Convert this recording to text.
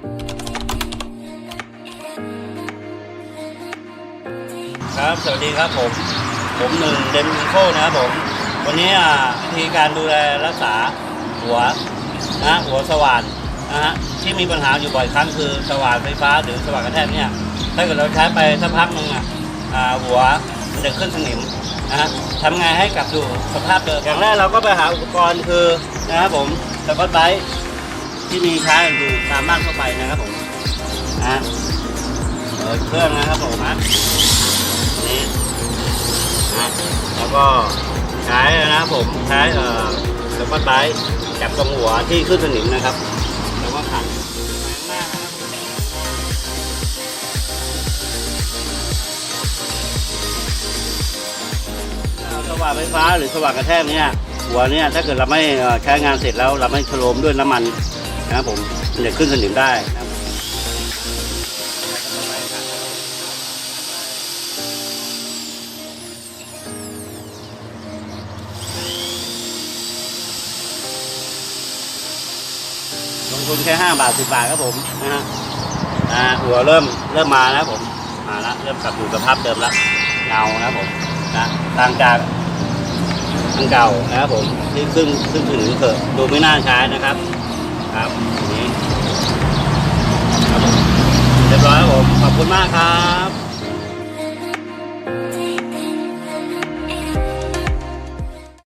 ครับ สวัสดีครับผม ผมหนึ่งเดนมิโคนะครับผม วันนี้อ่าวิธีการดูแลรักษาหัวนะหัวสว่านนะฮะที่มีปัญหาอยู่บ่อยครั้งคือสว่านไฟฟ้าหรือสว่านกระแทกเนี่ยถ้าเกิดเราใช้ไปสักพักหนึ่งอะอ่าหัวมันจะขึ้นสนิมนะฮะทำไงให้กลับสู่สภาพเดิมอย่างแรกเราก็ไปหาอุปกรณ์คือนะครับผมสกอตไบ ที่มีใช้อยู่ตามบ้านทั่วไปนะครับผมนะเปิดเครื่องนะครับผมนะนี่นะแล้วก็ใช้นะครับผมใช้เอ่อสปอตไบรท์จับตรงหัวที่ขึ้นสนิมนะครับ แล้วก็ขันแรงสว่านไฟฟ้าหรือสว่านกระแทกเนี่ยหัวเนี่ยถ้าเกิดเราไม่ใช้งานเสร็จแล้วเราไม่ชโลมด้วยน้ำมัน นะครับผมมันจะขึ้นสนิมได้นะครับลงทุนแค่ห้าบาทสิบาทครับผมนะฮะอ่าหัวเริ่มเริ่มมาแล้วผมมาแล้วเริ่มกลับสู่สภาพเดิมแล้วเงานะครับผมนะต่างจากอันเก่านะครับผมที่ขึ้นขึ้นถึงเถอะดูไม่น่าใช้นะครับ ครับนี้ครับผมเรียบร้อยครับผมขอบคุณมากครับ